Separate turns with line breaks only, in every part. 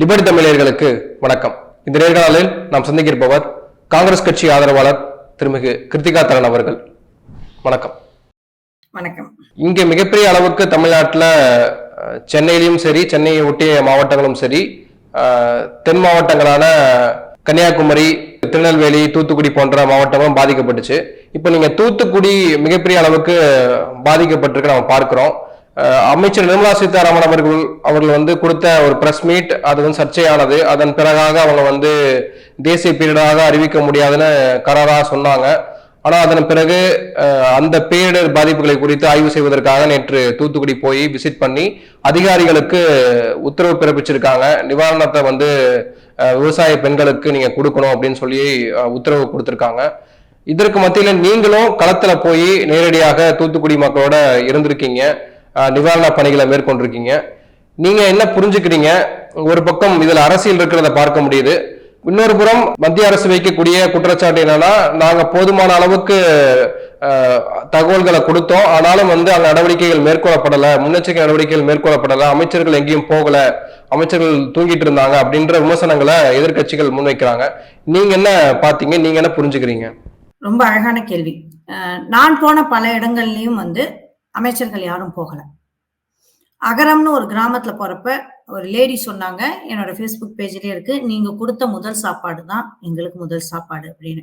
Liberty தமிழர்களுக்கு வணக்கம். இந்த நேர்காணலில் நாம் சந்திக்கிருப்பவர் காங்கிரஸ் கட்சி ஆதரவாளர் திருமிகு கிருத்திகா தரன் அவர்கள். வணக்கம்.
வணக்கம்.
இங்கே மிகப்பெரிய அளவுக்கு தமிழ்நாட்டில் சென்னையிலும் சரி சென்னையை ஒட்டிய மாவட்டங்களும் சரி தென் மாவட்டங்களான கன்னியாகுமரி திருநெல்வேலி தூத்துக்குடி போன்ற மாவட்டங்களும் பாதிக்கப்பட்டுச்சு. இப்போ நீங்க தூத்துக்குடி மிகப்பெரிய அளவுக்கு பாதிக்கப்பட்டிருக்கு நம்ம பார்க்கிறோம். அமைச்சர் நிர்மலா சீதாராமன் அவர்கள் அவர்கள் வந்து கொடுத்த ஒரு பிரஸ் மீட் அது வந்து சர்ச்சையானது. அதன் பிறகாக அவங்க வந்து தேசிய பீரியடாக அறிவிக்க முடியாதுன்னு கராராக சொன்னாங்க. ஆனால் அதன் பிறகு அந்த பேரிடர் பாதிப்புகளை குறித்து ஆய்வு செய்வதற்காக நேற்று தூத்துக்குடி போய் விசிட் பண்ணி அதிகாரிகளுக்கு உத்தரவு பிறப்பிச்சிருக்காங்க. நிவாரணத்தை வந்து விவசாய பெண்களுக்கு நீங்கள் கொடுக்கணும் அப்படின்னு சொல்லி உத்தரவு கொடுத்துருக்காங்க. இதற்கு மத்தியில் நீங்களும் களத்தில் போய் நேரடியாக தூத்துக்குடி மக்களோட இருந்திருக்கீங்க. நிவாரண பணிகளை மேற்கொண்டிருக்கீங்க. நீங்க என்ன புரிஞ்சுக்கிறீங்க? ஒரு பக்கம் இதுல அரசியல் இருக்கிறத பார்க்க முடியுது. இன்னொரு புறம் மத்திய அரசு வைக்கக்கூடிய குற்றச்சாட்டு என்னன்னா நாங்க போதுமான அளவுக்கு தகவல்களை கொடுத்தோம். ஆனாலும் வந்து அந்த நடவடிக்கைகள் மேற்கொள்ளப்படல முன்னெச்சரிக்கை நடவடிக்கைகள் மேற்கொள்ளப்படல அமைச்சர்கள் எங்கேயும் போகல அமைச்சர்கள் தூங்கிட்டு இருந்தாங்க அப்படின்ற விமர்சனங்களை எதிர்க்கட்சிகள் முன்வைக்கிறாங்க. நீங்க என்ன பாத்தீங்க நீங்க என்ன புரிஞ்சுக்கிறீங்க?
ரொம்ப அழகான கேள்வி. நான் போன பல இடங்கள்லயும் வந்து அமைச்சர்கள் யாரும் போகல. அகரம்னு ஒரு கிராமத்துல போறப்ப ஒரு லேடி சொன்னாங்க என்னோட ஃபேஸ்புக் பேஜ்லயே இருக்கு நீங்க கொடுத்த முதல் சாப்பாடு தான் எங்களுக்கு முதல் சாப்பாடு அப்படின்னு.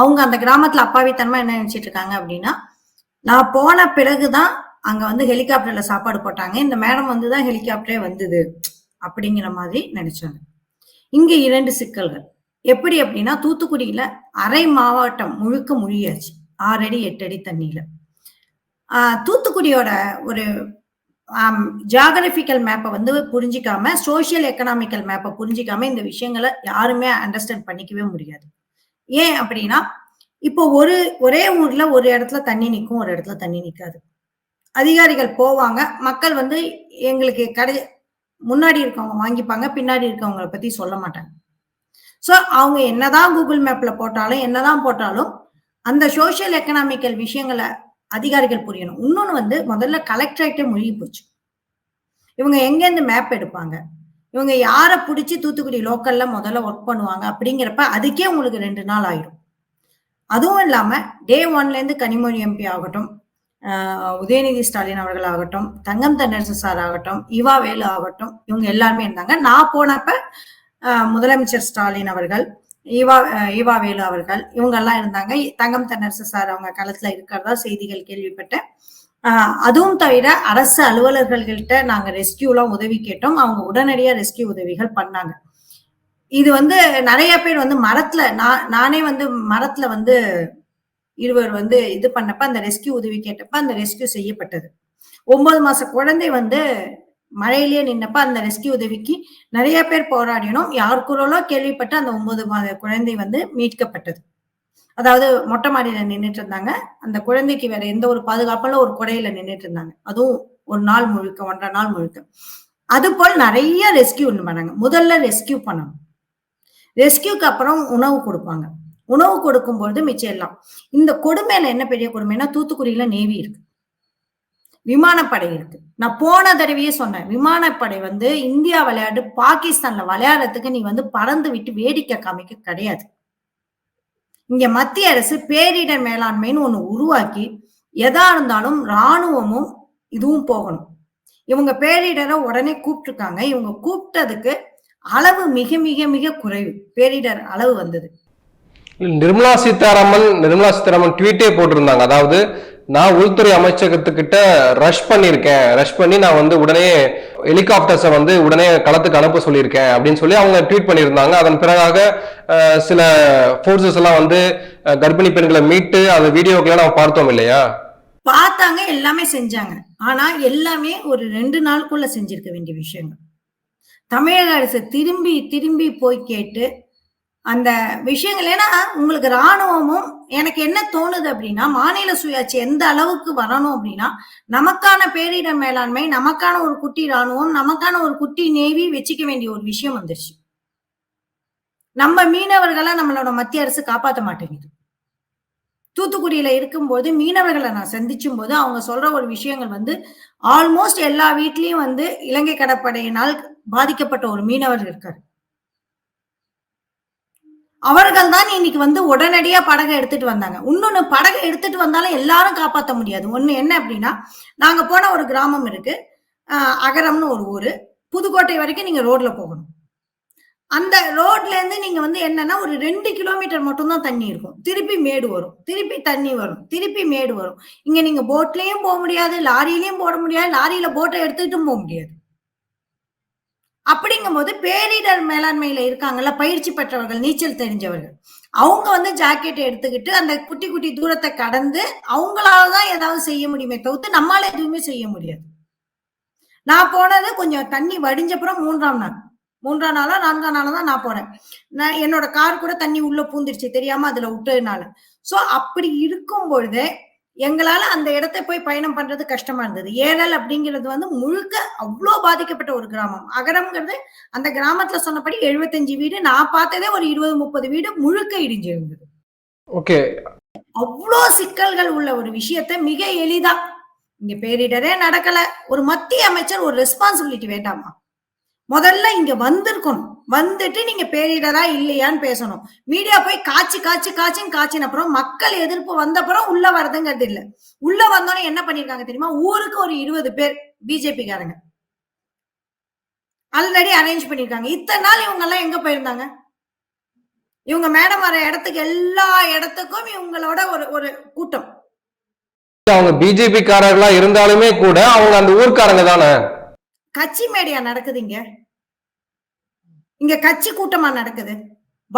அவங்க அந்த கிராமத்துல அப்பாவித்தனமா என்ன நினைச்சிட்டு இருக்காங்க அப்படின்னா நான் போன பிறகுதான் அங்க வந்து ஹெலிகாப்டர்ல சாப்பாடு போட்டாங்க இந்த மேடம் வந்து தான் ஹெலிகாப்டரே வந்தது அப்படிங்கிற மாதிரி நினைச்சாங்க. இங்க இரண்டு சிக்கல்கள். எப்படி அப்படின்னா தூத்துக்குடியில அரை மாவட்டம் முழுக்க முழியாச்சு ஆறடி எட்டடி எட்டு அடி தண்ணியில. தூத்துக்குடியோட ஒரு ஜியாகிரபிக்கல் மேப்பை வந்து புரிஞ்சிக்காம சோஷியல் எக்கனாமிக்கல் மேப்பை புரிஞ்சிக்காம இந்த விஷயங்களை யாருமே அண்டர்ஸ்டாண்ட் பண்ணிக்கவே முடியாது. ஏன் அப்படின்னா இப்போ ஒரு ஒரே ஊர்ல ஒரு இடத்துல தண்ணி நிற்கும் ஒரு இடத்துல தண்ணி நிற்காது அதிகாரிகள் போவாங்க மக்கள் வந்து எங்களுக்கு கடை முன்னாடி இருக்கவங்க வாங்கிப்பாங்க பின்னாடி இருக்கவங்கள பத்தி சொல்ல மாட்டாங்க. ஸோ அவங்க என்னதான் கூகுள் மேப்ல போட்டாலும் என்னதான் போட்டாலும் அந்த சோஷியல் எக்கனாமிக்கல் விஷயங்களை அதிகாரிகள் புரியணும். இன்னொன்னு வந்து முதல்ல கலெக்டரேட்டே மொழி போச்சு. இவங்க எங்கேருந்து மேப் எடுப்பாங்க? இவங்க யாரை பிடிச்சி தூத்துக்குடி லோக்கல்ல முதல்ல ஒர்க் பண்ணுவாங்க அப்படிங்கிறப்ப அதுக்கே உங்களுக்கு ரெண்டு நாள் ஆயிடும் அதுவும் இல்லாம டே ஒன்லேருந்து கனிமொழி எம்பி ஆகட்டும் உதயநிதி ஸ்டாலின் அவர்கள் ஆகட்டும் தங்கம் தென்னரசு சார் ஆகட்டும் இவா வேலு ஆகட்டும் இவங்க எல்லாருமே இருந்தாங்க. நான் போனப்ப முதலமைச்சர் ஸ்டாலின் அவர்கள் ஈவா அஹ் ஈவா வேலு அவர்கள் இவங்கெல்லாம் இருந்தாங்க. தங்கம் தென்னரசு சார் அவங்க களத்துல இருக்கிறதா செய்திகள் கேள்விப்பட்டேன். அதுவும் தவிர அரசு அலுவலர்கள்கிட்ட நாங்க ரெஸ்கியூலாம் உதவி கேட்டோம். அவங்க உடனடியா ரெஸ்கியூ உதவிகள் பண்ணாங்க. இது வந்து நிறைய பேர் வந்து மரத்துல நான் நானே வந்து மரத்துல வந்து இருவர் வந்து இது பண்ணப்ப அந்த ரெஸ்கியூ உதவி கேட்டப்ப அந்த ரெஸ்கியூ செய்யப்பட்டது. ஒன்பது மாச குழந்தை வந்து மழையிலேயே நின்னப்ப அந்த ரெஸ்கியூ உதவிக்கு நிறைய பேர் போராடினோம். யாருக்குள்ளோ கேள்விப்பட்டு அந்த ஒன்பது மாத குழந்தை வந்து மீட்கப்பட்டது. அதாவது மொட்டை மாடியில நின்றுட்டு இருந்தாங்க. அந்த குழந்தைக்கு வேற எந்த ஒரு பாதுகாப்புல ஒரு குடையில நின்றுட்டு இருந்தாங்க. அதுவும் ஒரு நாள் முழுக்க ஒன்றரை நாள் முழுக்க. அது போல் நிறைய ரெஸ்கியூ பண்ணாங்க. முதல்ல ரெஸ்கியூ பண்ணணும். ரெஸ்கியூக்கு அப்புறம் உணவு கொடுப்பாங்க. உணவு கொடுக்கும்பொழுது மிச்சம் எல்லாம். இந்த கொடுமையில என்ன பெரிய கொடுமைன்னா தூத்துக்குடியில நேவி இருக்கு. விமானப்படை இருக்கு. நான் போன தடவையே சொன்னேன் விமானப்படை வந்து இந்தியா விளையாட்டு பாகிஸ்தான்ல விளையாடுறதுக்கு நீ வந்து பறந்து விட்டு வேடிக்கை காமிக்க கிடையாது. இங்க மத்திய அரசு பேரிடர் மேலாண்மைன்னு ஒண்ணு உருவாக்கி எதா இருந்தாலும் ராணுவமும் இதுவும் போகணும். இவங்க பேரிடரை உடனே கூப்பிட்டுருக்காங்க. இவங்க கூப்பிட்டதுக்கு அளவு மிக மிக மிக குறைவு. பேரிடர் அளவு வந்தது.
நிர்மலா சீதாராமன் நிர்மலா சீதாராமன் ட்வீட்டே போட்டிருந்தாங்க. அதாவது நான் உள்துறை அமைச்சகத்துக்கிட்ட ரஷ் பண்ணியிருக்கேன். ரஷ் பண்ணி நான் வந்து உடனே ஹெலிகாப்டர்ஸை வந்து உடனே களத்துக்கு அனுப்ப சொல்லியிருக்கேன் அப்படின்னு சொல்லி அவங்க ட்வீட் பண்ணியிருந்தாங்க. அதன் பிறகாக சில ஃபோர்ஸஸ் எல்லாம் வந்து கர்ப்பிணி பெண்களை மீட்டு அந்த வீடியோக்கெல்லாம் நம்ம பார்த்தோம் இல்லையா?
பார்த்தாங்க எல்லாமே செஞ்சாங்க. ஆனா எல்லாமே ஒரு ரெண்டு நாளுக்குள்ள செஞ்சிருக்க வேண்டிய விஷயங்கள். தமிழக அரசு திரும்பி திரும்பி போய் கேட்டு அந்த விஷயங்கள் ஏன்னா உங்களுக்கு ராணுவமும் எனக்கு என்ன தோணுது அப்படின்னா மாநில சுயாட்சி எந்த அளவுக்கு வரணும் அப்படின்னா நமக்கான பேரிடர் மேலாண்மை நமக்கான ஒரு குட்டி ராணுவம் நமக்கான ஒரு குட்டி நேவி வச்சுக்க வேண்டிய ஒரு விஷயம் வந்துருச்சு. நம்ம மீனவர்களை நம்மளோட மத்திய அரசு காப்பாற்ற மாட்டேங்குது. தூத்துக்குடியில இருக்கும்போது மீனவர்களை நான் சந்திச்சும் போது அவங்க சொல்ற ஒரு விஷயங்கள் வந்து ஆல்மோஸ்ட் எல்லா வீட்லயும் வந்து இலங்கை கடற்படையினால் பாதிக்கப்பட்ட ஒரு மீனவர் இருக்காரு. அவர்கள் தான் இன்னைக்கு வந்து உடனடியா படகை எடுத்துட்டு வந்தாங்க. இன்னொன்னு படகை எடுத்துட்டு வந்தாலும் எல்லாரும் காப்பாற்ற முடியாது. ஒண்ணு என்ன அப்படின்னா நாங்க போன ஒரு கிராமம் இருக்கு. அகரம்னு ஒரு ஊரு. புதுக்கோட்டை வரைக்கும் நீங்க ரோட்ல போகணும். அந்த ரோட்ல இருந்து நீங்க வந்து என்னன்னா ஒரு ரெண்டு கிலோமீட்டர் மட்டும்தான் தண்ணி இருக்கும். திருப்பி மேடு வரும். திருப்பி தண்ணி வரும். திருப்பி மேடு வரும். இங்க நீங்க போட்லயும் போக முடியாது லாரியிலயும் போட முடியாது லாரியில போட்டை எடுத்துட்டும் போக முடியாது. அப்படிங்கும்போது பேரிடர் மேலாண்மையில இருக்காங்கல்ல பயிற்சி பெற்றவர்கள் நீச்சல் தெரிஞ்சவர்கள். அவங்க வந்து ஜாக்கெட் எடுத்துக்கிட்டு அந்த குட்டி குட்டி தூரத்தை கடந்து அவங்களால தான் ஏதாவது செய்ய முடியுமே தவிர்த்து நம்மளால எதுவுமே செய்ய முடியாது. நான் போனது கொஞ்சம் தண்ணி வடிஞ்சப்புறம் மூன்றாம் நாள். மூன்றாம் நாளா நான்காம் நாளா தான் நான் போறேன் நான் என்னோட கார் கூட தண்ணி உள்ள பூந்துருச்சு தெரியாம அதுல விட்டதுனால. சோ அப்படி இருக்கும் பொழுது எங்களால அந்த இடத்தை போய் பயணம் பண்றது கஷ்டமா இருந்தது. ஏரல் அப்படிங்கிறது வந்து முழுக்க அவ்வளோ பாதிக்கப்பட்ட ஒரு கிராமம். அகரம்ங்கிறது அந்த கிராமத்துல சொன்னபடி எழுபத்தஞ்சு வீடு நான் பார்த்ததே ஒரு இருபது முப்பது வீடு முழுக்க இடிஞ்சு இருந்தது
ஓகே.
அவ்வளோ சிக்கல்கள் உள்ள ஒரு விஷயத்த மிக எளிதா இங்க பேரிடரே நடக்கல. ஒரு மத்திய அமைச்சர் ஒரு ரெஸ்பான்சிபிலிட்டி வேண்டாமா? முதல்ல இங்க வந்திருக்கணும். வந்துட்டு நீங்க பேரிடரா இல்லையான்னு பேசணும். மீடியா போய் காய்ச்சி காய்ச்சி காய்ச்சின்னு காய்ச்சின அப்புறம் மக்கள் எதிர்ப்பு வந்த அப்புறம் உள்ள வரதுங்கிறது இல்ல. உள்ள வந்தோடனே என்ன பண்ணிருக்காங்க தெரியுமா? ஊருக்கு ஒரு இருபது பேர் பிஜேபி காரங்க ஆல்ரெடி அரேஞ்ச் பண்ணிருக்காங்க. இத்தனை நாள் இவங்க எல்லாம் எங்க போயிருந்தாங்க? இவங்க மேடம் வர இடத்துக்கு எல்லா இடத்துக்கும் இவங்களோட ஒரு ஒரு கூட்டம்.
அவங்க பிஜேபி காரர்களா இருந்தாலுமே கூட அவங்க அந்த ஊர்க்காரங்க தானே?
கட்சி மேடையா நடக்குது இங்க இங்க கட்சி கூட்டமா நடக்குது.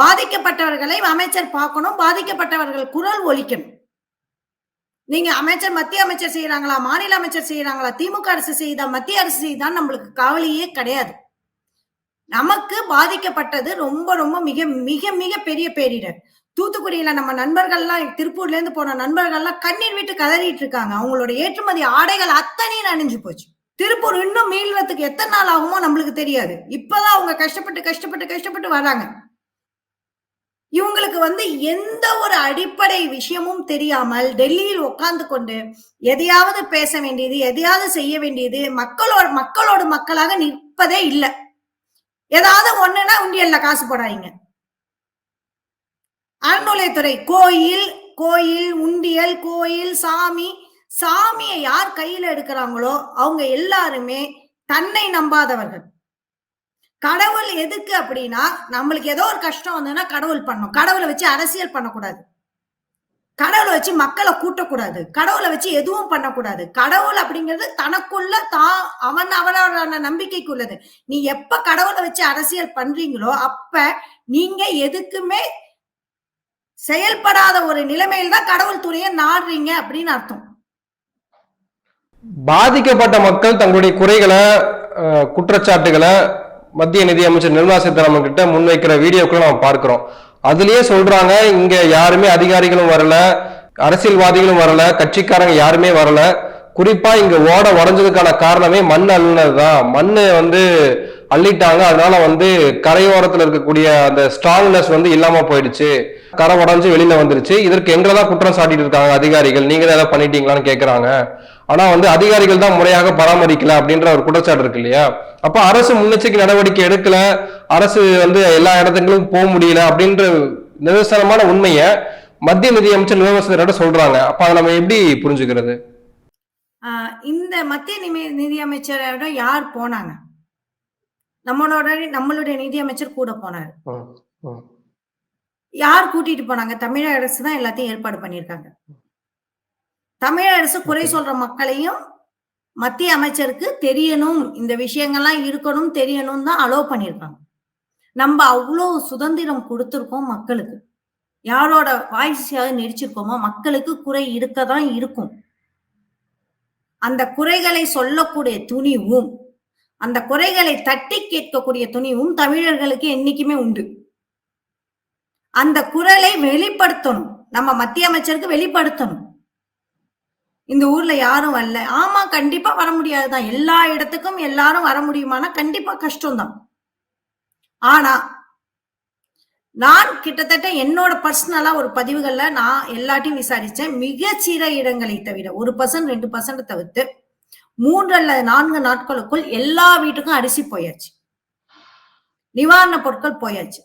பாதிக்கப்பட்டவர்களை அமைச்சர் பார்க்கணும் பாதிக்கப்பட்டவர்கள் குரல் ஒழிக்கணும் நீங்க அமைச்சர் மத்திய அமைச்சர் செய்யறாங்களா மாநில அமைச்சர் செய்யறாங்களா திமுக அரசு செய்தா மத்திய அரசு செய்தா நம்மளுக்கு கவலையே கிடையாது. நமக்கு பாதிக்கப்பட்டது ரொம்ப ரொம்ப மிக மிக மிக பெரிய பேரிடர். தூத்துக்குடியில நம்ம நண்பர்கள்லாம் திருப்பூர்ல இருந்து போன நண்பர்கள்லாம் கண்ணீர் விட்டு கதறிட்டு இருக்காங்க. அவங்களோட ஏற்றுமதி ஆடைகள் அத்தனையும் நனைஞ்சு போச்சு. திருப்பூர் இன்னும் மீள்றதுக்கு எத்தனை நாள் ஆகுமோ நம்மளுக்கு தெரியாது. இப்பதான் அவங்க கஷ்டப்பட்டு கஷ்டப்பட்டு கஷ்டப்பட்டு வராங்க. இவங்களுக்கு வந்து எந்த ஒரு அடிப்படை விஷயமும் தெரியாமல் டெல்லியில் உட்கார்ந்து கொண்டு எதையாவது பேச வேண்டியது எதையாவது செய்ய வேண்டியது மக்களோட மக்களோட மக்களாக நிற்பதே இல்லை. ஏதாவது ஒண்ணுன்னா உண்டியல்ல காசு போடாதீங்க. அறநிலையத்துறை கோயில் கோயில் உண்டியல் கோயில் சாமி சாமியை யார் கையில எடுக்கிறாங்களோ அவங்க எல்லாருமே தன்னை நம்பாதவர்கள். கடவுள் எதுக்கு அப்படின்னா நம்மளுக்கு ஏதோ ஒரு கஷ்டம் வந்ததுன்னா கடவுள் பண்ணும். கடவுளை வச்சு அரசியல் பண்ணக்கூடாது. கடவுளை வச்சு மக்களை கூட்டக்கூடாது. கடவுளை வச்சு எதுவும் பண்ணக்கூடாது. கடவுள் அப்படிங்கிறது தனக்குள்ள தான் அவன் அவனோட நம்பிக்கைக்குள்ளது. நீ எப்ப கடவுளை வச்சு அரசியல் பண்றீங்களோ அப்ப நீங்க எதுக்குமே செயல்படாத ஒரு நிலைமையில தான் கடவுள் துறையை நாடுறீங்க அப்படின்னு அர்த்தம்.
பாதிக்கப்பட்ட மக்கள் தங்களுடைய குறைகளை குற்றச்சாட்டுகளை மத்திய நிதி அமைச்சர் நிர்மலா சீதாராமன் கிட்ட முன்வைக்கிற வீடியோக்களை நம்ம பார்க்கிறோம். அதுலயே சொல்றாங்க இங்க யாருமே அதிகாரிகளும் வரல அரசியல்வாதிகளும் வரல கட்சிக்காரங்க யாருமே வரல. குறிப்பா இங்க ஓட உடஞ்சதுக்கான காரணமே மண் அள்ளினதுதான். மண்ணை வந்து அள்ளிட்டாங்க அதனால வந்து கரையோரத்துல இருக்கக்கூடிய அந்த ஸ்ட்ராங்னஸ் வந்து இல்லாம போயிடுச்சு. கரை உடஞ்சு வெளியில வந்துருச்சு. இதற்கு எங்களை தான் குற்றம் சாட்டிட்டு இருக்காங்க அதிகாரிகள். நீங்க தான் ஏதாவது பண்ணிட்டீங்களான்னு கேக்குறாங்க. ஆனா வந்து அதிகாரிகள் தான் முறையாக பராமரிக்கல அப்படின்ற ஒரு குற்றச்சாட்டு இருக்கு இல்லையா? அப்ப அரசு முன்னெச்சரிக்கை நடவடிக்கை எடுக்கல. அரசு வந்து எல்லா இடத்துக்கும் போக முடியல அப்படின்ற நிதர்சனமான உண்மைய மத்திய நிதி அமைச்சர் நிர்மலா சொல்றாங்க. அப்ப அதை நம்ம எப்படி புரிஞ்சுக்கிறது?
இந்த மத்திய நிமி- நிதி அமைச்சரோட யார் போனாங்க? நம்மளோட நம்மளுடைய நிதி அமைச்சர் கூட போனாரு. யார் கூட்டிட்டு போனாங்க? தமிழக அரசு தான் எல்லாத்தையும் ஏற்பாடு பண்ணியிருக்காங்க. தமிழக அரசு குறை சொல்ற மக்களையும் மத்திய அமைச்சருக்கு தெரியணும். இந்த விஷயங்கள்லாம் இருக்கணும் தெரியணும் தான் அலோவ் பண்ணியிருக்காங்க. நம்ம அவ்வளோ சுதந்திரம் கொடுத்துருக்கோம் மக்களுக்கு. யாரோட வாய்ஸையாவது நெரிச்சிருக்கோமோ மக்களுக்கு குறை இருக்க தான் இருக்கும். அந்த குறைகளை சொல்லக்கூடிய துணிவும் அந்த குறைகளை தட்டி கேட்கக்கூடிய துணிவும் தமிழர்களுக்கு என்னைக்குமே உண்டு. அந்த குரலை வெளிப்படுத்தணும். நம்ம மத்திய அமைச்சருக்கு வெளிப்படுத்தணும். இந்த ஊர்ல யாரும் வரல. ஆமா கண்டிப்பா வர முடியாதுதான். எல்லா இடத்துக்கும் எல்லாரும் வர முடியுமானா கண்டிப்பா கஷ்டம்தான். ஆனா நான் கிட்டத்தட்ட என்னோட பர்சனலா ஒரு பதிவுகள்ல நான் எல்லாத்தையும் விசாரிச்சேன். மிகச்சிற இடங்களை தவிர ஒரு பர்சன்ட் ரெண்டு பர்சன்ட் தவிர்த்து மூன்று அல்லது நான்கு நாட்களுக்குள் எல்லா வீட்டுக்கும் அரிசி போயாச்சு. நிவாரண பொருட்கள் போயாச்சு.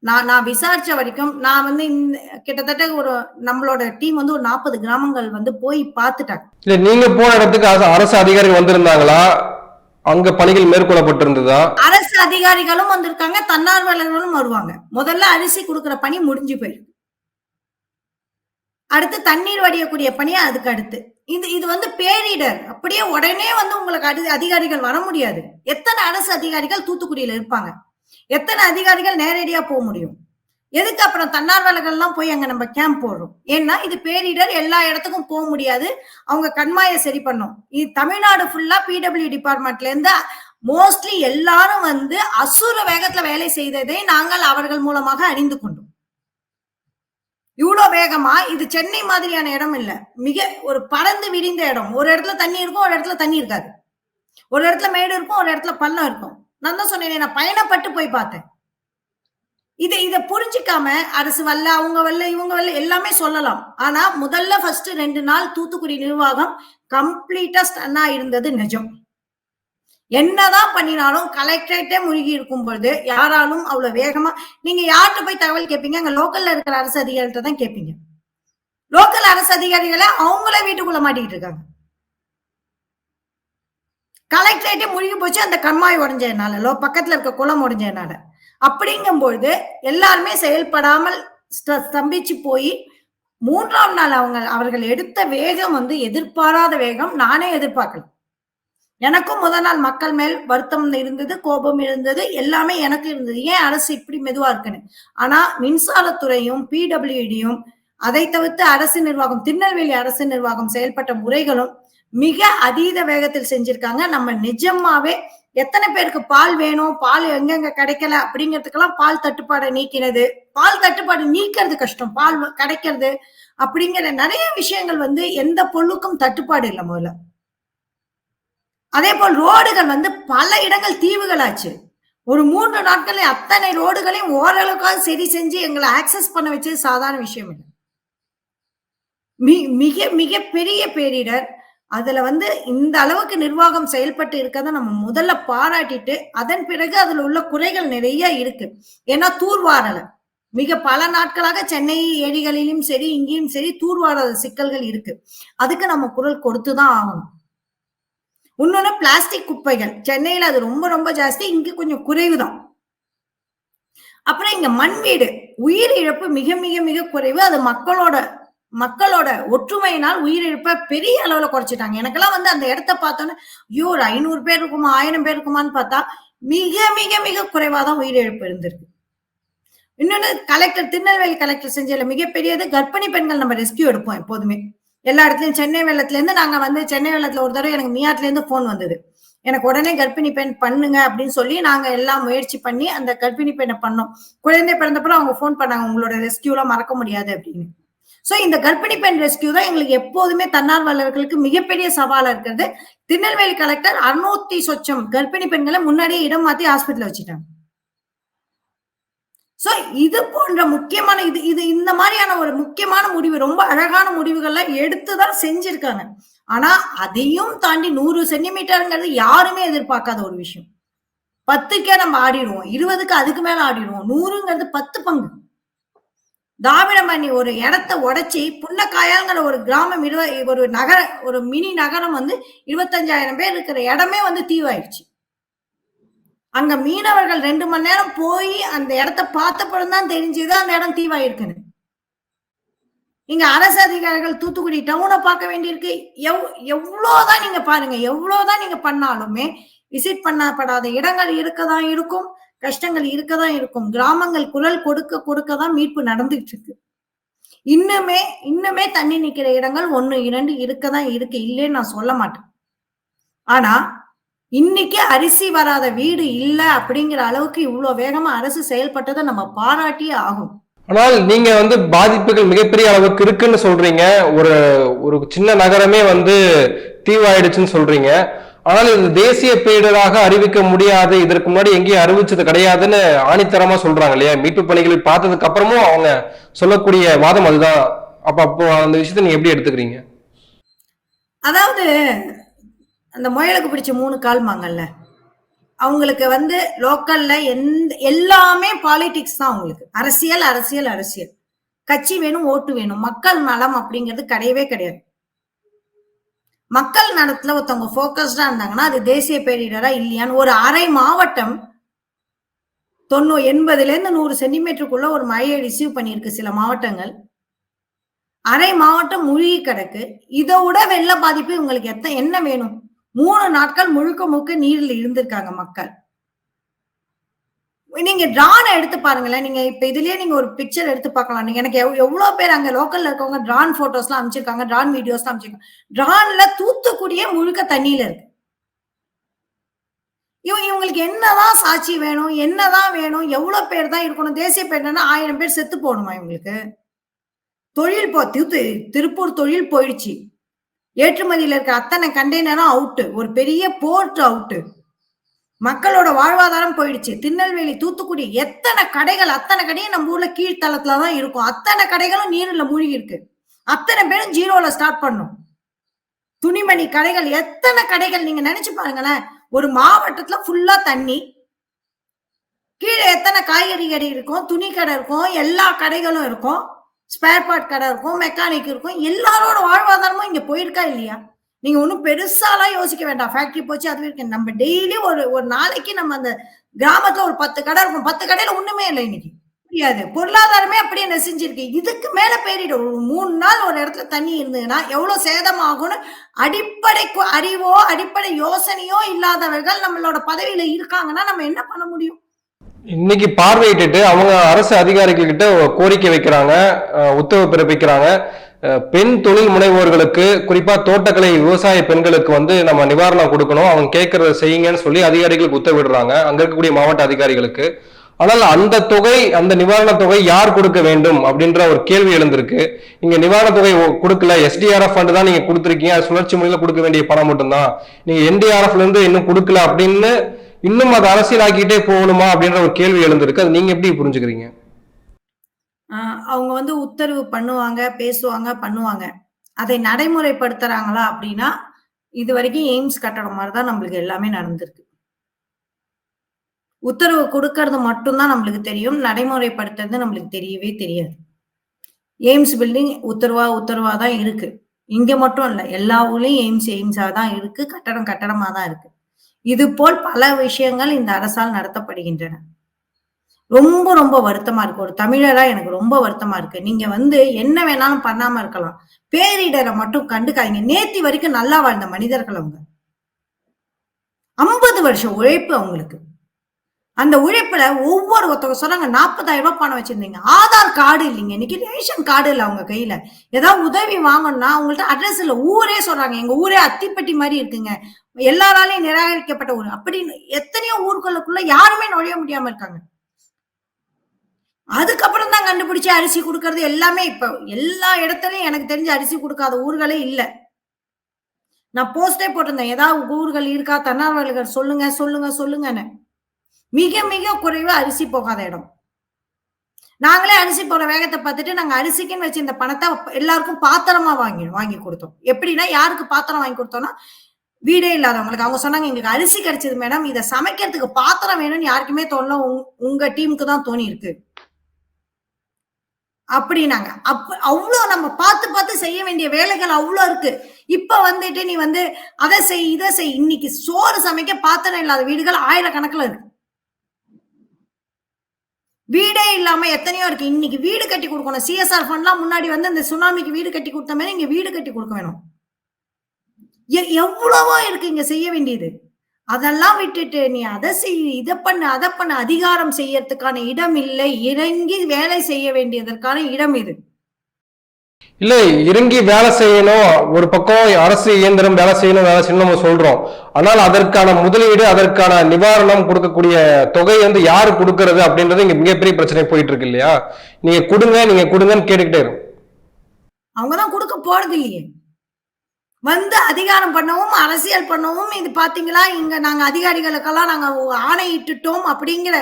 நான் நான் விசாரிச்ச வரைக்கும் நான் வந்து கிட்டத்தட்ட ஒரு நம்மளோட டீம் வந்து ஒரு நாற்பது கிராமங்கள் வந்து போய் பார்த்துட்டாங்க.
இல்ல நீங்க போன இடத்துக்கு அரசு- அதிகாரிகள் வந்திருந்தாங்களா? அங்க பணிகள் மேற்கொள்ளப்பட்டிருந்ததா?
அரசு அதிகாரிகளும் வந்திருக்காங்க தன்னார்வலர்களும் வருவாங்க. முதல்ல அரிசி கொடுக்கிற பணி முடிஞ்சு போயிருக்கு. அடுத்து தண்ணீர் வடியக்கூடிய பணி அதுக்கு அடுத்து. இது இது வந்து பேரிடர். அப்படியே உடனே வந்து உங்களுக்கு அதி- அதிகாரிகள் வர முடியாது. எத்தனை அரசு அதிகாரிகள் தூத்துக்குடியில இருப்பாங்க? எத்தனை அதிகாரிகள் நேரடியா போக முடியும்? எதுக்கு அப்புறம் தன்னார்வலர்கள்லாம் போய் அங்க நம்ம கேம்ப் போடுறோம்? ஏன்னா இது பேரிடர் எல்லா இடத்துக்கும் போக முடியாது. அவங்க கண்மாயை சரி பண்ணும். இது தமிழ்நாடு ஃபுல்லா பிடபிள்யூ டிபார்ட்மெண்ட்ல இருந்து மோஸ்ட்லி எல்லாரும் வந்து அசுர வேகத்துல வேலை செய்ததை நாங்கள் அவர்கள் மூலமாக அறிந்து கொண்டோம். இவ்வளோ வேகமா? இது சென்னை மாதிரியான இடம் இல்லை. மிக ஒரு பறந்து விரிந்த இடம். ஒரு இடத்துல தண்ணி இருக்கும் ஒரு இடத்துல தண்ணி இருக்காது. ஒரு இடத்துல மேடு இருக்கும் ஒரு இடத்துல பள்ளம் இருக்கும். நான் தான் சொன்னேனே நான் பயணப்பட்டு போய் பார்த்தேன். இதை இதை புரிஞ்சுக்காம அரசு வரல அவங்க வல்ல இவங்க வல்ல எல்லாமே சொல்லலாம். ஆனா முதல்ல ஃபர்ஸ்ட் ரெண்டு நாள் தூத்துக்குடி நிர்வாகம் கம்ப்ளீட்டா ஸ்டன்னா இருந்தது நிஜம். என்னதான் பண்ணினாலும் கலெக்டரேட்டே முழுகி இருக்கும் பொழுது யாராலும் அவ்வளவு வேகமா நீங்க யார்கிட்ட போய் தகவல் கேட்பீங்க அங்க லோக்கல்ல இருக்கிற அரசு அதிகாரிகிட்ட தான் கேட்பீங்க லோக்கல் அரசு அதிகாரிகளை அவங்களே வீட்டுக்குள்ள மாட்டிக்கிட்டு இருக்காங்க. கலெக்டரேட்டே முழுகி போச்சு அந்த கண்மாய் உடஞ்சதுனால லோ பக்கத்துல இருக்க குளம் உடஞ்சதுனால. அப்படிங்கும்பொழுது எல்லாருமே செயல்படாமல் ஸ்தம்பிச்சு போய் மூன்றாம் நாள் அவங்க அவர்கள் எடுத்த வேகம் வந்து எதிர்பாராத வேகம் நானே எதிர்பார்க்கல. எனக்கும் முதல் நாள் மக்கள் மேல் வருத்தம் இருந்தது கோபம் இருந்தது எல்லாமே எனக்கு இருந்தது. ஏன் அரசு இப்படி மெதுவா இருக்குன்னு? ஆனா மின்சாரத்துறையும் பிடபிள்யூடியும் அதை தவிர்த்து அரசு நிர்வாகம் திருநெல்வேலி அரசு நிர்வாகம் செயல்பட்ட முறைகளும் மிக அதீத வேகத்தில் செஞ்சிருக்காங்க. நம்ம நிஜமாவே எத்தனை பேருக்கு பால் வேணும்? பால் எங்கெங்க கிடைக்கல? அப்படிங்கிறதுக்கெல்லாம் பால் தட்டுப்பாடை நீக்கினது. பால் தட்டுப்பாடு நீக்கிறது கஷ்டம். பால் கிடைக்கிறது அப்படிங்கிற நிறைய விஷயங்கள் வந்து எந்த பொருளுக்கும் தட்டுப்பாடு இல்லை முதல்ல. அதே போல் ரோடுகள் வந்து பல இடங்கள் தீவுகளாச்சு. ஒரு மூன்று நாட்களில் அத்தனை ரோடுகளையும் ஓரளவுக்காக சரி செஞ்சு எங்களை ஆக்சஸ் பண்ண வச்சது சாதாரண விஷயம் இல்லை. மிக மிக பெரிய பேரிடர். அதுல வந்து இந்த அளவுக்கு நிர்வாகம் செயல்பட்டு இருக்கதை நம்ம முதல்ல பாராட்டிட்டு அதன் பிறகு அதுல உள்ள குறைகள் நிறைய இருக்கு. ஏன்னா தூர்வாரல மிக பல நாட்களாக சென்னை ஏரிகளிலும் சரி இங்கேயும் சரி தூர்வாராத சிக்கல்கள் இருக்கு. அதுக்கு நம்ம குரல் கொடுத்துதான் ஆகணும். இன்னொன்னு பிளாஸ்டிக் குப்பைகள். சென்னையில அது ரொம்ப ரொம்ப ஜாஸ்தி. இங்க கொஞ்சம் குறைவுதான் அப்புறம் இங்க மண் வீடு. உயிர் இழப்பு மிக மிக மிக குறைவு. அது மக்களோட மக்களோட ஒற்றுமையினால் உயிரிழப்பை பெரிய அளவுல குறைச்சிட்டாங்க. எனக்கெல்லாம் வந்து அந்த இடத்த பார்த்தோன்னே ஐயோ ஒரு ஐநூறு பேர் இருக்குமா ஆயிரம் பேர் இருக்குமான்னு பார்த்தா மிக மிக மிக குறைவாதான் உயிரிழப்பு இருந்திருக்கு. இன்னொன்னு கலெக்டர் திருநெல்வேலி கலெக்டர் செஞ்சதுல மிகப்பெரியது கர்ப்பிணி பெண்கள் நம்ம ரெஸ்கியூ எடுப்போம் எப்போதுமே. எல்லா இடத்துலயும் சென்னை வெள்ளத்துல இருந்து நாங்க வந்து சென்னை வெள்ளத்துல ஒரு தடவை எனக்கு மியாட்ல இருந்து போன் வந்தது. எனக்கு உடனே கர்ப்பிணி பெண் பண்ணுங்க அப்படின்னு சொல்லி நாங்க எல்லாம் முயற்சி பண்ணி அந்த கர்ப்பிணி பெண்ணை பண்ணோம். குழந்தை பிறந்தப்பறம் அவங்க ஃபோன் பண்ணாங்க உங்களோட ரெஸ்கியூலாம் மறக்க முடியாது அப்படின்னு. ஸோ இந்த கர்ப்பிணி பெண் ரெஸ்கியூ தான் எங்களுக்கு எப்போதுமே தன்னார்வலர்களுக்கு மிகப்பெரிய சவாலாக இருக்கிறது. திருநெல்வேலி கலெக்டர் அறுநூத்தி சொச்சம் கர்ப்பிணி பெண்களை முன்னாடியே இடம் மாத்தி ஹாஸ்பிட்டல் வச்சுட்டாங்க. ஸோ இது போன்ற முக்கியமான இது இது இந்த மாதிரியான ஒரு முக்கியமான முடிவு ரொம்ப அழகான முடிவுகள்லாம் எடுத்துதான் செஞ்சிருக்காங்க. ஆனா அதையும் தாண்டி நூறு சென்டிமீட்டருங்கிறது யாருமே எதிர்பார்க்காத ஒரு விஷயம். பத்துக்கே நம்ம ஆடிடுவோம் இருபதுக்கு அதுக்கு மேல ஆடிடுவோம் நூறுங்கிறது பத்து பங்கு. தாமிரமணி ஒரு இடத்த உடைச்சி புன்னக்காயாங்கிற ஒரு கிராமம் இருவ ஒரு நகர ஒரு மினி நகரம் வந்து இருபத்தஞ்சாயிரம் பேர் இருக்கிற இடமே வந்து தீவாயிடுச்சு. அங்க மீனவர்கள் ரெண்டு மணி நேரம் போய் அந்த இடத்த பார்த்தப்பறம் தான் தெரிஞ்சது அந்த இடம் தீவாயிருக்குன்னு. இங்க அரசு அதிகாரிகள் தூத்துக்குடி டவுனை பார்க்க வேண்டியிருக்கு. எவ் எவ்வளோதான் நீங்க பாருங்க எவ்வளோதான் நீங்க பண்ணாலுமே விசிட் பண்ணப்படாத இடங்கள் இருக்கதான் இருக்கும். கஷ்டங்கள் இருக்கதான் இருக்கும். கிராமங்கள் குரல் கொடுக்க கொடுக்க தான் மீட்பு நடந்துட்டு இருக்கு இன்னுமே இன்னுமே தண்ணி நிக்கிற இடங்கள் ஒண்ணு இரண்டு இருக்கதான் இருக்கு. இல்லைன்னு நான் சொல்ல மாட்டேன். ஆனா இன்னைக்கு அரிசி வராத வீடு இல்ல அப்படிங்கிற அளவுக்கு இவ்வளவு வேகமா அரசு செயல்பட்டதை நம்ம பாராட்டியே ஆகும்
ஆனால் நீங்க வந்து பாதிப்புகள் மிகப்பெரிய அளவுக்கு இருக்குன்னு சொல்றீங்க. ஒரு ஒரு சின்ன நகரமே வந்து தீவாயிடுச்சுன்னு சொல்றீங்க. ஆனால் இது தேசிய பேரிடராக அறிவிக்க முடியாது. இதற்கு முன்னாடி எங்கேயும் அறிவிச்சது கிடையாதுன்னு ஆணித்தரமா சொல்றாங்க இல்லையா? மீட்பு பணிகளை பார்த்ததுக்கு அப்புறமும் அவங்க சொல்லக்கூடிய வாதம் அதுதான். அப்ப அப்போ அந்த விஷயத்தை நீங்க எப்படி எடுத்துக்கிறீங்க?
அதாவது அந்த முயலுக்கு பிடிச்ச மூணு கால்மாங்கல்ல அவங்களுக்கு வந்து லோக்கல்ல எந்த எல்லாமே பாலிடிக்ஸ் தான் அவங்களுக்கு. அரசியல் அரசியல் அரசியல். கட்சி வேணும் ஓட்டு வேணும். மக்கள் நலம் அப்படிங்கிறது கிடையவே கிடையாது. மக்கள் நலத்துல ஒருத்தவங்க போக்கஸ்டா இருந்தாங்கன்னா அது தேசிய பேரிடரா இல்லையான்னு ஒரு அரை மாவட்டம் தொண்ணூறு எண்பதுல இருந்து நூறு சென்டிமீட்டருக்குள்ள ஒரு மழையை ரிசீவ் பண்ணியிருக்கு சில மாவட்டங்கள். அரை மாவட்டம் மூழ்கி கிடக்கு இதை விட வெள்ள பாதிப்பு இவங்களுக்கு எத்த என்ன வேணும்? மூணு நாட்கள் முழுக்க முழுக்க நீரில் இருந்திருக்காங்க மக்கள். நீங்க டிரான் எடுத்து பாருங்களேன். நீங்க இப்ப இதுலயே நீங்க ஒரு பிக்சர் எடுத்து பார்க்கலாம். நீங்க எனக்கு எவ்- எவ்வளவு பேர் அங்க லோக்கல்ல இருக்கவங்க டிரான் போட்டோஸ்லாம் அமைச்சிருக்காங்க டிரான் வீடியோஸ்லாம் அமைச்சிருக்காங்க டிரான்ல தூத்துக்குடியே முழுக்க தண்ணியில இருக்கு. இவங்க இவங்களுக்கு என்னதான் சாட்சி வேணும் என்னதான் வேணும் எவ்வளவு பேர் தான் இருக்கணும் தேசிய பேரிடர்னா ஆயிரம் பேர் செத்து போகணுமா இவங்களுக்கு? தொழில் போ திரு திருப்பூர் தொழில் போயிடுச்சு. ஏற்றுமதியில இருக்க அத்தனை கண்டெய்னரும் அவுட்டு ஒரு பெரிய போர்ட் அவுட்டு மக்களோட வாழ்வாதாரம் போயிடுச்சு. திருநெல்வேலி தூத்துக்குடி எத்தனை கடைகள் அத்தனை கடையும் நம்ம ஊர்ல கீழ்த்தளத்துல தான் இருக்கும். அத்தனை கடைகளும் நீர்ல மூழ்கி இருக்கு அத்தனை பேரும் ஜீரோல ஸ்டார்ட் பண்ணும். துணிமணி கடைகள் எத்தனை கடைகள் நீங்க நினைச்சு பாருங்களேன். ஒரு மாவட்டத்துல ஃபுல்லா தண்ணி. கீழே எத்தனை காய்கறி கடை இருக்கும் துணி கடை இருக்கும் எல்லா கடைகளும் இருக்கும். ஸ்பேர் பார்ட் கடை இருக்கும் மெக்கானிக் இருக்கும். எல்லாரோட வாழ்வாதாரமும் இங்க போயிருக்கா இல்லையா? நீங்க ஒன்றும் பெருசாலாம் யோசிக்க வேண்டாம். ஃபேக்டரி போச்சு அதுவே இருக்கு நம்ம டெய்லி ஒரு ஒரு நாளைக்கு நம்ம அந்த கிராமத்துல ஒரு பத்து கடை இருக்கும். பத்து கடையில ஒண்ணுமே இல்லை இன்னைக்கு. முடியாது. பொருளாதாரமே அப்படியே நெசிஞ்சிருக்கு. இதுக்கு மேல பேரிடும் ஒரு மூணு நாள் ஒரு இடத்துல தண்ணி இருந்ததுன்னா எவ்வளவு சேதமாகும்னு அடிப்படை அறிவோ அடிப்படை யோசனையோ இல்லாதவர்கள் நம்மளோட பதவியில இருக்காங்கன்னா நம்ம என்ன பண்ண முடியும்?
இன்னைக்கு பார்வையிட்டுட்டு அவங்க அரசு அதிகாரிகள் கிட்ட கோரிக்கை வைக்கிறாங்க உத்தரவு பிறப்பிக்கிறாங்க. பெண் தொழில் முனைவோர்களுக்கு குறிப்பா தோட்டக்கலை விவசாய பெண்களுக்கு வந்து நம்ம நிவாரணம் கொடுக்கணும். அவங்க கேட்கறத செய்யுங்கன்னு சொல்லி அதிகாரிகளுக்கு உத்தரவிடுறாங்க. அங்க இருக்கக்கூடிய மாவட்ட அதிகாரிகளுக்கு. ஆனால் அந்த தொகை அந்த நிவாரணத் தொகை யார் கொடுக்க வேண்டும் அப்படின்ற ஒரு கேள்வி எழுந்திருக்கு. இங்க நிவாரணத் தொகை கொடுக்கல. எஸ்டிஆர்எஃப் ஃபண்ட் தான் நீங்க கொடுத்துருக்கீங்க. அது சுழற்சி முறையில கொடுக்க வேண்டிய பணம் மட்டும்தான். நீங்க என்டிஆர்எஃப்ல இருந்து இன்னும் கொடுக்கல அப்படின்னு இன்னும் அதை அரசியலாக்கிட்டே போகணுமா அப்படின்ற ஒரு கேள்வி எழுந்திருக்கு. அது நீங்க எப்படி புரிஞ்சுக்கிறீங்க?
அவங்க வந்து உத்தரவு பண்ணுவாங்க பேசுவாங்க பண்ணுவாங்க. அதை நடைமுறைப்படுத்துறாங்களா அப்படின்னா இது வரைக்கும் எய்ம்ஸ் கட்டடம் மாதிரி தான் நம்மளுக்கு எல்லாமே நடந்திருக்கு. உத்தரவு கொடுக்கறது மட்டும்தான் நம்மளுக்கு தெரியும் நடைமுறைப்படுத்துறது நம்மளுக்கு தெரியவே தெரியாது. எய்ம்ஸ் பில்டிங் உத்தரவா உத்தரவா தான் இருக்கு. இங்க மட்டும் இல்ல எல்லா ஊர்லயும் எய்ம்ஸ் எய்ம்ஸா தான் இருக்கு கட்டடம் கட்டடமா தான் இருக்கு. இது போல் பல விஷயங்கள் இந்த அரசால் நடத்தப்படுகின்றன. ரொம்ப ரொம்ப வருத்தமா இருக்கு. ஒரு தமிழரா எனக்கு ரொம்ப வருத்தமா இருக்கு. நீங்க வந்து என்ன வேணாலும் பண்ணாம இருக்கலாம். பேரிடரை மட்டும் கண்டுக்காதீங்க. நேத்தி வரைக்கும் நல்லா வாழ்ந்த மனிதர்கள் அவங்க. ஐம்பது வருஷம் உழைப்பு அவங்களுக்கு. அந்த உழைப்புல ஒவ்வொரு ஒருத்தவங்க சொல்றாங்க நாற்பதாயிரம் ரூபாய் பணம் வச்சிருந்தீங்க. ஆதார் கார்டு இல்லைங்க. இன்னைக்கு ரேஷன் கார்டு இல்லை அவங்க கையில. ஏதாவது உதவி வாங்கணும்னா அவங்கள்ட்ட அட்ரஸ் இல்ல. ஊரே சொல்றாங்க. எங்க ஊரே அத்திப்பட்டி மாதிரி இருக்குங்க. எல்லாராலையும் நிராகரிக்கப்பட்ட ஊர். அப்படின்னு எத்தனையோ ஊர்களுக்குள்ள யாருமே நுழைய முடியாம இருக்காங்க. அதுக்கப்புறம் தான் கண்டுபிடிச்சு அரிசி கொடுக்கறது எல்லாமே இப்ப எல்லா இடத்துலையும் எனக்கு தெரிஞ்ச அரிசி கொடுக்காத ஊர்களே இல்லை. நான் போஸ்டே போட்டிருந்தேன். ஏதாவது ஊர்கள் இருக்கா? தன்னார்வலர்கள் சொல்லுங்க சொல்லுங்க சொல்லுங்கன்னு. மிக மிக குறைவா அரிசி போகாத இடம். நாங்களே அரிசி போற வேகத்தை பார்த்துட்டு நாங்க அரிசிக்குன்னு வச்சிருந்த பணத்தை எல்லாருக்கும் பாத்திரமா வாங்கி வாங்கி கொடுத்தோம். எப்படின்னா யாருக்கு பாத்திரம் வாங்கி கொடுத்தோம்னா வீடே இல்லாதவங்களுக்கு. அவங்க சொன்னாங்க எங்களுக்கு அரிசி கிடைச்சது மேடம். இதை சமைக்கிறதுக்கு பாத்திரம் வேணும்னு யாருக்குமே தோணல. உங்க டீமுக்கு தான் தோணி இருக்கு. அப்படின்னாங்க. அப்ப அவ்வளோ நம்ம பார்த்து பார்த்து செய்ய வேண்டிய வேலைகள் அவ்வளோ இருக்கு. இப்ப வந்துட்டு நீ வந்து அதை செய் இதை செய். இன்னைக்கு சோறு சமைக்க பாத்திரம் இல்லாத வீடுகள் ஆயிரக்கணக்கில் இருக்கு. வீடே இல்லாம எத்தனையோ இருக்கு. இன்னைக்கு வீடு கட்டி கொடுக்கணும். சிஎஸ்ஆர் ஃபண்ட்லாம் முன்னாடி வந்து இந்த சுனாமிக்கு வீடு கட்டி கொடுத்த மாதிரி இங்க வீடு கட்டி கொடுக்க வேணும். எ- எவ்வளவோ இருக்கு இங்க செய்ய வேண்டியது. அதெல்லாம் விட்டுட்டு நீ அதை செய் இதை பண்ணு அதை பண்ணு அதிகாரம் செய்யறதுக்கான இடம் இல்லை. இறங்கி வேலை செய்ய வேண்டியதற்கான இடம் இது.
இல்ல இறங்கி வேலை செய்யணும். ஒரு பக்கம் அரசு இயந்திரம் வேலை செய்யணும் வேலை செய்யணும் நம்ம சொல்றோம். ஆனால் அதற்கான முதலீடு அதற்கான நிவாரணம் கொடுக்கக்கூடிய தொகை வந்து யாரு கொடுக்கறது அப்படின்றது இங்க மிகப்பெரிய பிரச்சனை போயிட்டு இருக்கு இல்லையா? நீங்க கொடுங்க நீங்க கொடுங்கன்னு கேட்டுக்கிட்டே இருக்கும்
அவங்கதான் கொடுக்க போறது இல்லையே வந்து அதிகாரம் பண்ணவும் அரசியல் பண்ணவும் இது பாத்தீங்களா? இங்க நாங்க அதிகாரிகளுக்கெல்லாம் நாங்க ஆணையிட்டுட்டோம் அப்படிங்கிற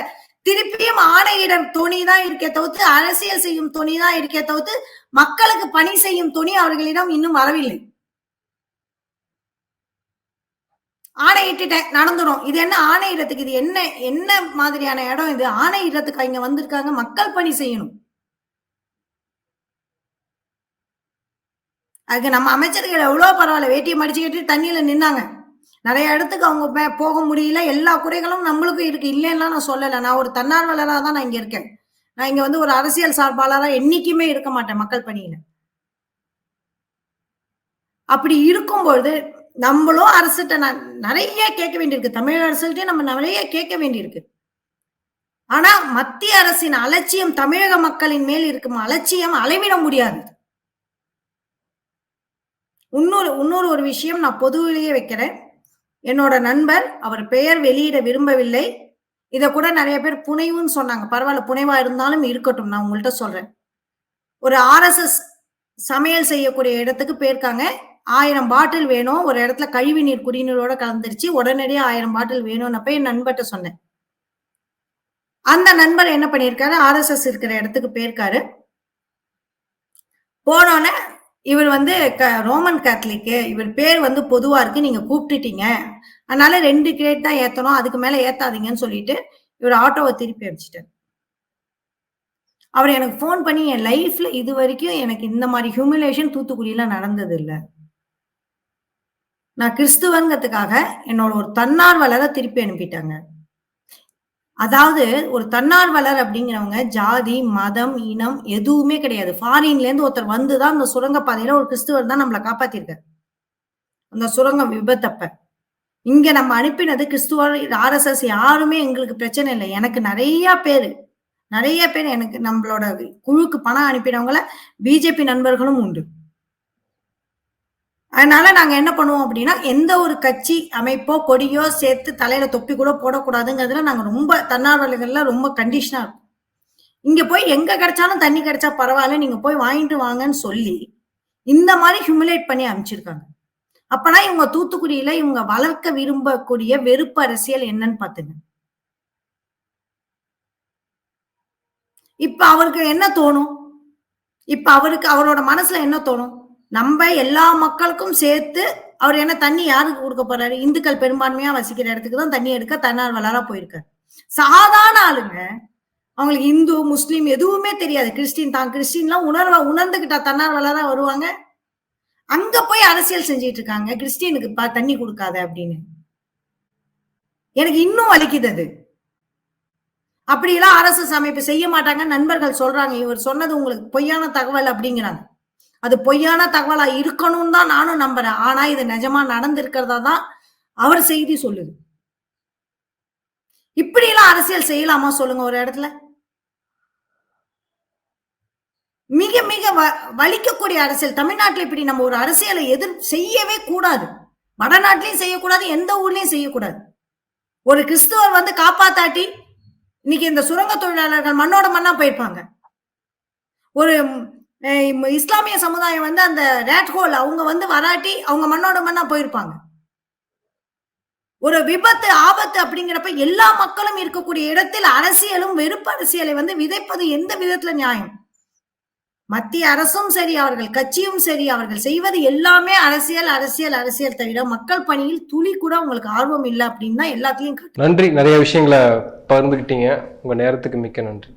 திருப்பியும் ஆணையிடம் துணி தான் இருக்கே தவிர்த்து அரசியல் செய்யும் துணி தான் இருக்கே தவிர்த்து மக்களுக்கு பணி செய்யும் துணி அவர்களிடம் இன்னும் வரவில்லை. ஆணையிட்டுட்டேன் நடந்துடும் இது என்ன ஆணையிடத்துக்கு? இது என்ன என்ன மாதிரியான இடம் இது? ஆணையிடத்துக்கு இங்க வந்திருக்காங்க மக்கள் பணி செய்யணும். அதுக்கு நம்ம அமைச்சர்கள் எவ்வளோ பரவாயில்ல வேட்டியை மடிச்சுக்கிட்டு தண்ணியில் நின்னாங்க. நிறைய இடத்துக்கு அவங்க போக முடியல. எல்லா குறைகளும் நம்மளுக்கும் இருக்கு. இல்லைன்னா நான் சொல்லலை. நான் ஒரு தன்னார்வலராக தான் நான் இங்கே இருக்கேன். நான் இங்கே வந்து ஒரு அரசியல் சார்பாளராக என்றைக்குமே இருக்க மாட்டேன் மக்கள் பணியில். அப்படி இருக்கும்பொழுது நம்மளும் அரசுகிட்ட நான் நிறைய கேட்க வேண்டியிருக்கு. தமிழக அரசுகிட்டே நம்ம நிறைய கேட்க வேண்டியிருக்கு. ஆனா மத்திய அரசின் அலட்சியம் தமிழக மக்களின் மேல் இருக்கும்? அலட்சியம் அளவிட முடியாது. இன்னொரு இன்னொரு ஒரு விஷயம் நான் பொதுவிலேயே வைக்கிறேன். என்னோட நண்பர் அவர் பெயர் வெளியிட விரும்பவில்லை. இதை கூட நிறைய பேர் புனைவுன்னு சொன்னாங்க. பரவாயில்ல புனைவா இருந்தாலும் இருக்கட்டும் நான் உங்கள்கிட்ட சொல்றேன். ஒரு ஆர்எஸ்எஸ் சமையல் செய்யக்கூடிய இடத்துக்கு போயிருக்காங்க. ஆயிரம் பாட்டில் வேணும். ஒரு இடத்துல கழிவு நீர் குடிநீரோட கலந்துருச்சு. உடனடியாக ஆயிரம் பாட்டில் வேணும்னப்ப என் நண்பர்கிட்ட சொன்னேன். அந்த நண்பர் என்ன பண்ணியிருக்காரு? ஆர்எஸ்எஸ் இருக்கிற இடத்துக்கு போயிருக்காரு. போனோன்னே இவர் வந்து க ரோமன் கேத்தலிக்கு இவர் பேர் வந்து பொதுவா இருக்கு. நீங்க கூப்பிட்டுட்டீங்க. அதனால ரெண்டு கிரேட் தான் ஏத்தணும். அதுக்கு மேல ஏத்தாதீங்கன்னு சொல்லிட்டு இவர் ஆட்டோவை திருப்பி அடிச்சிட்டார் அவர் எனக்கு ஃபோன் பண்ணி என் லைஃப்ல இது வரைக்கும் எனக்கு இந்த மாதிரி ஹியூமிலேஷன் தூத்துக்குடியில நடந்தது இல்லை நான் கிறிஸ்துவங்கிறதுக்காக என்னோட ஒரு தன்னார்வலரை திருப்பி அனுப்பிட்டாங்க. அதாவது ஒரு தன்னார்வலர் அப்படிங்கிறவங்க ஜாதி மதம் இனம் எதுவுமே கிடையாது. ஃபாரின்ல இருந்து ஒருத்தர் வந்துதான் அந்த சுரங்கப்பாதையில ஒரு கிறிஸ்துவர் தான் நம்மளை காப்பாத்திருக்காரு. அந்த சுரங்க விபத்தப்ப. இங்க நம்ம அனுப்பினது கிறிஸ்துவர் ஆர்எஸ்எஸ் யாருமே எங்களுக்கு பிரச்சனை இல்லை. எனக்கு நிறைய பேர் நிறைய பேர் எனக்கு நம்மளோட குழுக்கு பணம் அனுப்பினவங்கள பிஜேபி நண்பர்களும் உண்டு. அதனால நாங்க என்ன பண்ணுவோம் அப்படின்னா எந்த ஒரு கட்சி அமைப்போ கொடியோ சேர்த்து தலையில தொப்பி கூட போடக்கூடாதுங்கிறதுல நாங்க ரொம்ப தன்னார்வலர்கள்ல ரொம்ப கண்டிஷனா இருக்கும். இங்க போய் எங்க கிடைச்சாலும் தண்ணி கிடைச்சா பரவாயில்ல நீங்க போய் வாங்கிட்டு வாங்கன்னு சொல்லி இந்த மாதிரி ஹியூமிலேட் பண்ணி அனுப்பிச்சிருக்காங்க. அப்பனா இவங்க தூத்துக்குடியில இவங்க வளர்க்க விரும்பக்கூடிய வெறுப்பு அரசியல் என்னன்னு பாத்துங்க இப்ப அவருக்கு என்ன தோணும்? இப்ப அவருக்கு அவரோட மனசுல என்ன தோணும்? நம்ம எல்லா மக்களுக்கும் சேர்த்து அவர் என்ன தண்ணி யாருக்கு கொடுக்க போறாரு? இந்துக்கள் பெரும்பான்மையா வசிக்கிற இடத்துக்கு தான் தண்ணி எடுக்க தன்னார்வலரா போயிருக்காரு. சாதாரண ஆளுங்க அவங்களுக்கு இந்து முஸ்லீம் எதுவுமே தெரியாது. கிறிஸ்டின் தான் கிறிஸ்டின்லாம் உணர்வ உணர்ந்துகிட்டா தன்னார்வலரா வருவாங்க. அங்க போய் அரசியல் செஞ்சிட்டு இருக்காங்க. கிறிஸ்டியனுக்கு பா தண்ணி கொடுக்காத அப்படின்னு. எனக்கு இன்னும் வலிக்குது அது. அப்படியெல்லாம் அரசு அமைப்பு செய்ய மாட்டாங்க நண்பர்கள் சொல்றாங்க. இவர் சொன்னது உங்களுக்கு பொய்யான தகவல் அப்படிங்கிறாங்க. அது பொய்யான தகவலா இருக்கணும்னு தான் நானும் நம்புறேன். ஆனா இது நிஜமா நடந்திருக்கிறதா தான் அவர் செய்தி சொல்லுது. இப்படி எல்லாம் அரசியல் செய்யலாமா சொல்லுங்க ஒரு இடத்துல? மிக மிக வ- வலிக்கக்கூடிய அரசியல். தமிழ்நாட்டில் இப்படி நம்ம ஒரு அரசியலை எதிர் செய்யவே கூடாது. வடநாட்டிலையும் செய்யக்கூடாது எந்த ஊர்லயும் செய்யக்கூடாது. ஒரு கிறிஸ்துவர் வந்து காப்பாத்தாட்டி இன்னைக்கு இந்த சுரங்க தொழிலாளர்கள் மண்ணோட மண்ணா போயிருப்பாங்க. ஒரு இஸ்லாமிய சமுதாயம் வந்து அந்த ரேட் ஹோல் அவங்க வந்து வராட்டி அவங்க மண்ணோட மண்ணா போயிருப்பாங்க. ஒரு விபத்து ஆபத்து அப்படிங்கிறப்ப எல்லா மக்களும் இருக்கக்கூடிய இடத்தில் அரசியலும் வெறுப்பு அரசியலை வந்து விதைப்பது எந்த விதத்துல நியாயம்? மத்திய அரசும் சரி அவர்கள் கட்சியும் சரி அவர்கள் செய்வது எல்லாமே அரசியல் அரசியல் அரசியல் தவிர மக்கள் பணியில் துளி கூட உங்களுக்கு ஆர்வம் இல்லை அப்படின்னு தான் எல்லாத்தையும்
நன்றி. நிறைய விஷயங்களை பகிர்ந்துக்கிட்டீங்க உங்க நேரத்துக்கு மிக்க நன்றி.